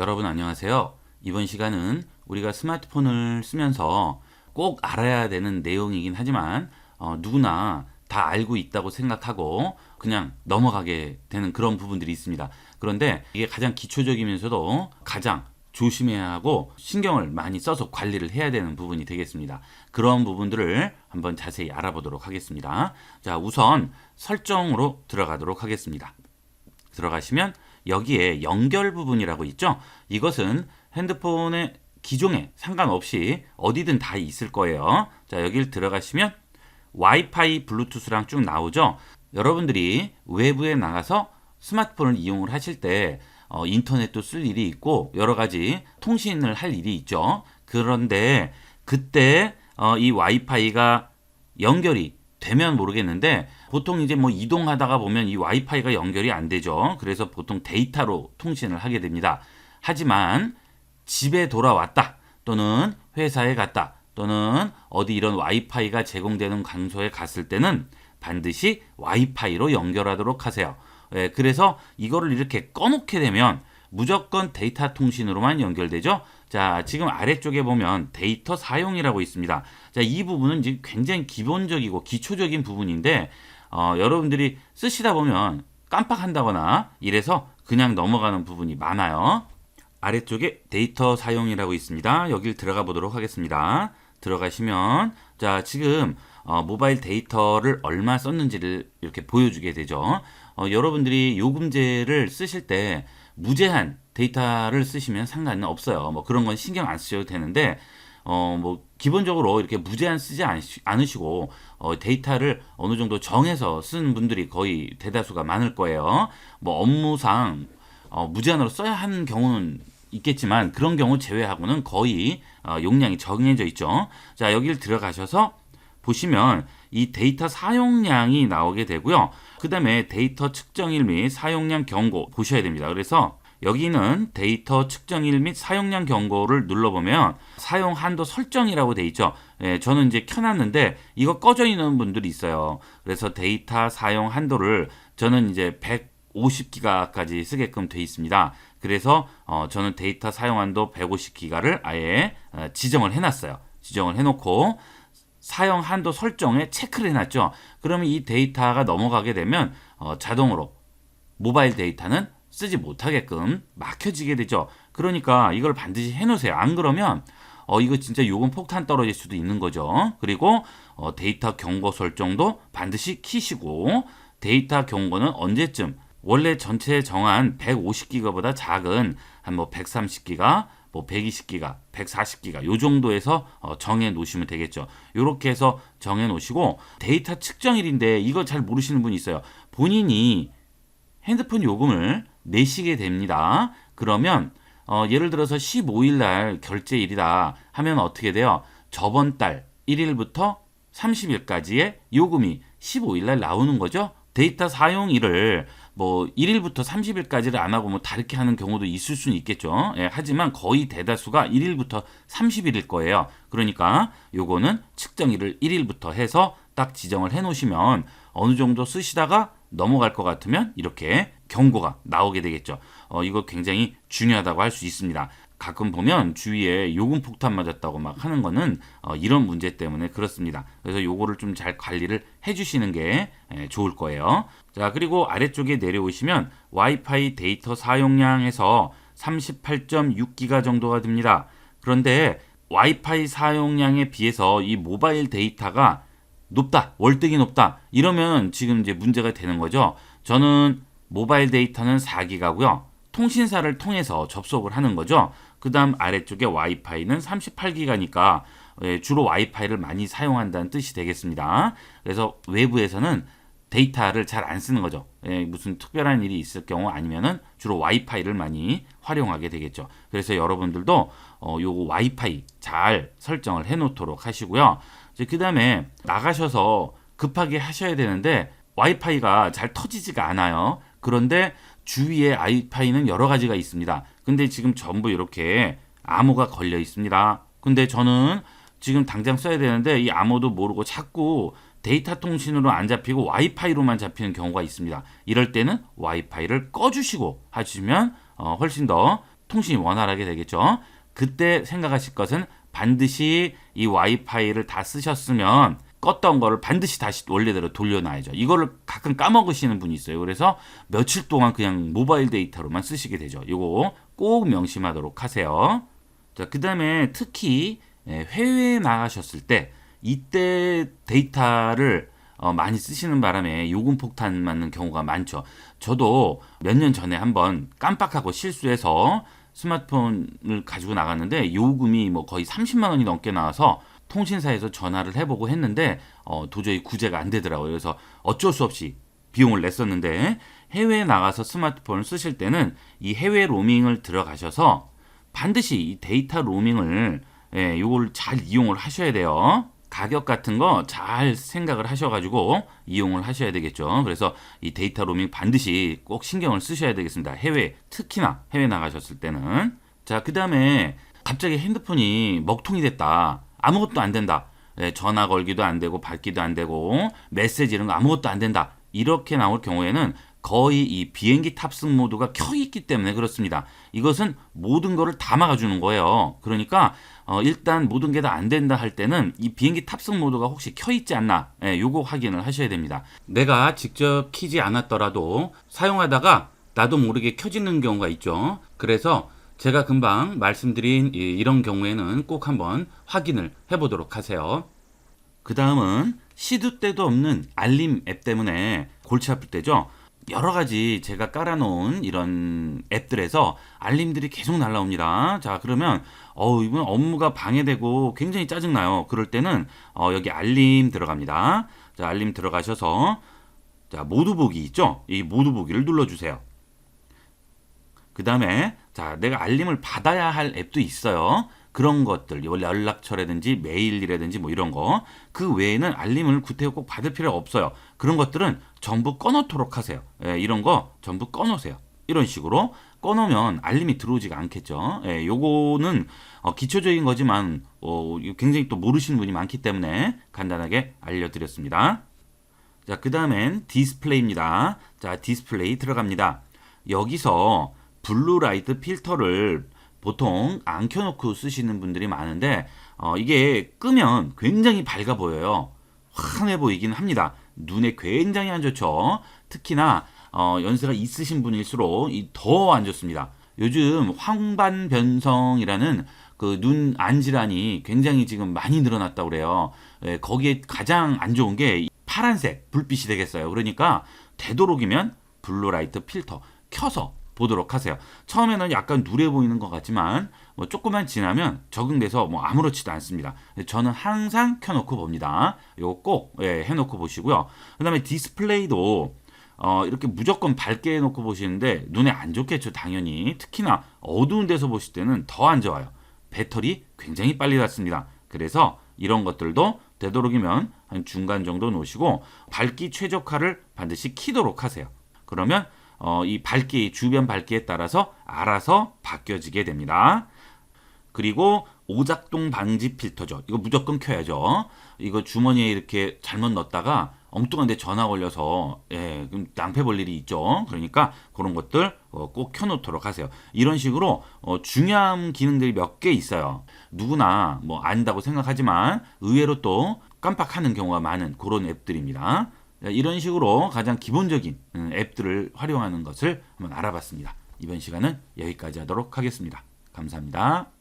여러분 안녕하세요. 이번 시간은 우리가 스마트폰을 쓰면서 꼭 알아야 되는 내용이긴 하지만 어, 누구나 다 알고 있다고 생각하고 그냥 넘어가게 되는 그런 부분들이 있습니다. 그런데 이게 가장 기초적이면서도 가장 조심해야 하고 신경을 많이 써서 관리를 해야 되는 부분이 되겠습니다. 그런 부분들을 한번 자세히 알아보도록 하겠습니다. 자, 우선 설정으로 들어가도록 하겠습니다. 들어가시면 여기에 연결 부분이라고 있죠. 이것은 핸드폰의 기종에 상관없이 어디든 다 있을 거예요. 자, 여기를 들어가시면 와이파이, 블루투스랑 쭉 나오죠. 여러분들이 외부에 나가서 스마트폰을 이용을 하실 때 어, 인터넷도 쓸 일이 있고 여러 가지 통신을 할 일이 있죠. 그런데 그때 어, 이 와이파이가 연결이 되면 모르겠는데 보통 이제 뭐 이동하다가 보면 이 와이파이가 연결이 안 되죠. 그래서 보통 데이터로 통신을 하게 됩니다. 하지만 집에 돌아왔다 또는 회사에 갔다 또는 어디 이런 와이파이가 제공되는 장소에 갔을 때는 반드시 와이파이로 연결하도록 하세요. 예, 그래서 이거를 이렇게 꺼놓게 되면 무조건 데이터 통신으로만 연결되죠. 자, 지금 아래쪽에 보면 데이터 사용이라고 있습니다. 자, 이 부분은 지금 굉장히 기본적이고 기초적인 부분인데, 어, 여러분들이 쓰시다 보면 깜빡한다거나 이래서 그냥 넘어가는 부분이 많아요. 아래쪽에 데이터 사용이라고 있습니다. 여길 들어가 보도록 하겠습니다. 들어가시면, 자, 지금 어, 모바일 데이터를 얼마 썼는지를 이렇게 보여주게 되죠. 어, 여러분들이 요금제를 쓰실 때 무제한 데이터를 쓰시면 상관은 없어요. 뭐 그런 건 신경 안 쓰셔도 되는데 어 뭐 기본적으로 이렇게 무제한 쓰지 않으시- 않으시고 어 데이터를 어느 정도 정해서 쓰는 분들이 거의 대다수가 많을 거예요. 뭐 업무상 어 무제한으로 써야 하는 경우는 있겠지만 그런 경우 제외하고는 거의 어 용량이 정해져 있죠. 자, 여기를 들어가셔서 보시면 이 데이터 사용량이 나오게 되고요. 그 다음에 데이터 측정일 및 사용량 경고 보셔야 됩니다. 그래서 여기는 데이터 측정일 및 사용량 경고를 눌러보면 사용 한도 설정이라고 돼 있죠. 예, 저는 이제 켜놨는데 이거 꺼져 있는 분들이 있어요. 그래서 데이터 사용 한도를 저는 이제 150기가까지 쓰게끔 돼 있습니다. 그래서 어, 저는 데이터 사용 한도 150기가를 아예 어, 지정을 해놨어요. 지정을 해놓고 사용 한도 설정에 체크를 해놨죠. 그러면 이 데이터가 넘어가게 되면 어, 자동으로 모바일 데이터는 쓰지 못하게끔 막혀지게 되죠. 그러니까 이걸 반드시 해놓으세요. 안 그러면 어 이거 진짜 요금 폭탄 떨어질 수도 있는 거죠. 그리고 어, 데이터 경고 설정도 반드시 키시고 데이터 경고는 언제쯤 원래 전체 정한 150기가보다 작은 한 뭐 130기가 뭐 120기가, 140기가 요 정도에서 어, 정해 놓으시면 되겠죠. 요렇게 해서 정해 놓으시고 데이터 측정일인데 이거 잘 모르시는 분이 있어요. 본인이 핸드폰 요금을 내시게 됩니다. 그러면 어, 예를 들어서 15일 날 결제일이다 하면 어떻게 돼요? 저번 달 1일부터 30일까지의 요금이 15일 날 나오는 거죠. 데이터 사용일을 뭐 1일부터 30일까지를 안 하고 뭐 다르게 하는 경우도 있을 수는 있겠죠. 예, 하지만 거의 대다수가 1일부터 30일일 거예요. 그러니까 요거는 측정일을 1일부터 해서 딱 지정을 해 놓으시면 어느 정도 쓰시다가 넘어갈 것 같으면 이렇게 경고가 나오게 되겠죠. 어, 이거 굉장히 중요하다고 할 수 있습니다. 가끔 보면 주위에 요금 폭탄 맞았다고 막 하는 거는 어, 이런 문제 때문에 그렇습니다. 그래서 요거를 좀 잘 관리를 해주시는 게 예, 좋을 거예요. 자, 그리고 아래쪽에 내려오시면 와이파이 데이터 사용량에서 38.6기가 정도가 됩니다. 그런데 와이파이 사용량에 비해서 이 모바일 데이터가 높다, 월등히 높다. 이러면 지금 이제 문제가 되는 거죠. 저는 모바일 데이터는 4기가고요. 통신사를 통해서 접속을 하는 거죠. 그 다음 아래쪽에 와이파이는 38기가니까 예, 주로 와이파이를 많이 사용한다는 뜻이 되겠습니다. 그래서 외부에서는 데이터를 잘 안 쓰는 거죠. 예, 무슨 특별한 일이 있을 경우 아니면은 주로 와이파이를 많이 활용하게 되겠죠. 그래서 여러분들도 어, 요거 와이파이 잘 설정을 해 놓도록 하시고요. 그 다음에 나가셔서 급하게 하셔야 되는데 와이파이가 잘 터지지가 않아요. 그런데 주위에 와이파이는 여러 가지가 있습니다. 근데 지금 전부 이렇게 암호가 걸려 있습니다. 근데 저는 지금 당장 써야 되는데 이 암호도 모르고 자꾸 데이터 통신으로 안 잡히고 와이파이로만 잡히는 경우가 있습니다. 이럴 때는 와이파이를 꺼주시고 하시면 어, 훨씬 더 통신이 원활하게 되겠죠. 그때 생각하실 것은 반드시 이 와이파이를 다 쓰셨으면 껐던 거를 반드시 다시 원래대로 돌려놔야죠. 이거를 가끔 까먹으시는 분이 있어요. 그래서 며칠 동안 그냥 모바일 데이터로만 쓰시게 되죠. 이거 꼭 명심하도록 하세요. 자, 그 다음에 특히 예, 해외에 나가셨을 때 이때 데이터를 어, 많이 쓰시는 바람에 요금 폭탄 맞는 경우가 많죠. 저도 몇 년 전에 한번 깜빡하고 실수해서 스마트폰을 가지고 나갔는데 요금이 뭐 거의 30만 원이 넘게 나와서 통신사에서 전화를 해보고 했는데 어, 도저히 구제가 안 되더라고요. 그래서 어쩔 수 없이 비용을 냈었는데 해외에 나가서 스마트폰을 쓰실 때는 이 해외 로밍을 들어가셔서 반드시 이 데이터 로밍을 예, 요걸 잘 이용을 하셔야 돼요. 가격 같은 거 잘 생각을 하셔가지고 이용을 하셔야 되겠죠. 그래서 이 데이터 로밍 반드시 꼭 신경을 쓰셔야 되겠습니다. 해외, 특히나 해외 나가셨을 때는. 자, 그 다음에 갑자기 핸드폰이 먹통이 됐다. 아무것도 안 된다. 예, 전화 걸기도 안 되고 받기도 안 되고 메시지 이런 거 아무것도 안 된다. 이렇게 나올 경우에는 거의 이 비행기 탑승 모드가 켜 있기 때문에 그렇습니다. 이것은 모든 거를 다 막아주는 거예요. 그러니까 어, 일단 모든 게 다 안 된다 할 때는 이 비행기 탑승 모드가 혹시 켜 있지 않나, 예, 요거 확인을 하셔야 됩니다. 내가 직접 키지 않았더라도 사용하다가 나도 모르게 켜지는 경우가 있죠. 그래서 제가 금방 말씀드린 이- 이런 경우에는 꼭 한번 확인을 해보도록 하세요. 그 다음은 시도 때도 없는 알림 앱 때문에 골치 아플 때죠. 여러 가지 제가 깔아놓은 이런 앱들에서 알림들이 계속 날라옵니다. 자, 그러면, 어 이분 업무가 방해되고 굉장히 짜증나요. 그럴 때는, 어, 여기 알림 들어갑니다. 자, 알림 들어가셔서, 자, 모두 보기 있죠? 이 모두 보기를 눌러주세요. 그 다음에 자 내가 알림을 받아야 할 앱도 있어요. 그런 것들 원래 연락처라든지 메일이라든지 뭐 이런 거 그 외에는 알림을 구태여 꼭 받을 필요 없어요. 그런 것들은 전부 꺼놓도록 하세요. 예, 이런 거 전부 꺼놓으세요. 이런 식으로 꺼놓으면 알림이 들어오지가 않겠죠. 예, 요거는 어, 기초적인 거지만 어, 굉장히 또 모르시는 분이 많기 때문에 간단하게 알려드렸습니다. 자, 그 다음엔 디스플레이입니다. 자, 디스플레이 들어갑니다. 여기서 블루라이트 필터를 보통 안 켜놓고 쓰시는 분들이 많은데, 어, 이게 끄면 굉장히 밝아 보여요. 환해 보이긴 합니다. 눈에 굉장히 안 좋죠. 특히나, 어, 연세가 있으신 분일수록 더 안 좋습니다. 요즘 황반변성이라는 그 눈 안 질환이 굉장히 지금 많이 늘어났다고 그래요. 예, 거기에 가장 안 좋은 게 파란색 불빛이 되겠어요. 그러니까 되도록이면 블루라이트 필터 켜서 보도록 하세요. 처음에는 약간 누래 보이는 것 같지만 뭐 조금만 지나면 적응돼서 뭐 아무렇지도 않습니다. 저는 항상 켜놓고 봅니다. 이거 꼭 예, 해놓고 보시고요. 그 다음에 디스플레이도 어, 이렇게 무조건 밝게 해놓고 보시는데 눈에 안 좋겠죠, 당연히. 특히나 어두운 데서 보실 때는 더 안 좋아요. 배터리 굉장히 빨리 닳습니다. 그래서 이런 것들도 되도록이면 한 중간 정도 놓으시고 밝기 최적화를 반드시 키도록 하세요. 그러면 어, 이 밝기 주변 밝기에 따라서 알아서 바뀌어지게 됩니다. 그리고 오작동 방지 필터죠. 이거 무조건 켜야죠. 이거 주머니에 이렇게 잘못 넣었다가 엉뚱한 데 전화 걸려서 예, 그럼 낭패 볼 일이 있죠. 그러니까 그런 것들 어, 꼭 켜놓도록 하세요. 이런 식으로 어, 중요한 기능들이 몇 개 있어요. 누구나 뭐 안다고 생각하지만 의외로 또 깜빡하는 경우가 많은 그런 앱들입니다. 이런 식으로 가장 기본적인 음, 앱들을 활용하는 것을 한번 알아봤습니다. 이번 시간은 여기까지 하도록 하겠습니다. 감사합니다.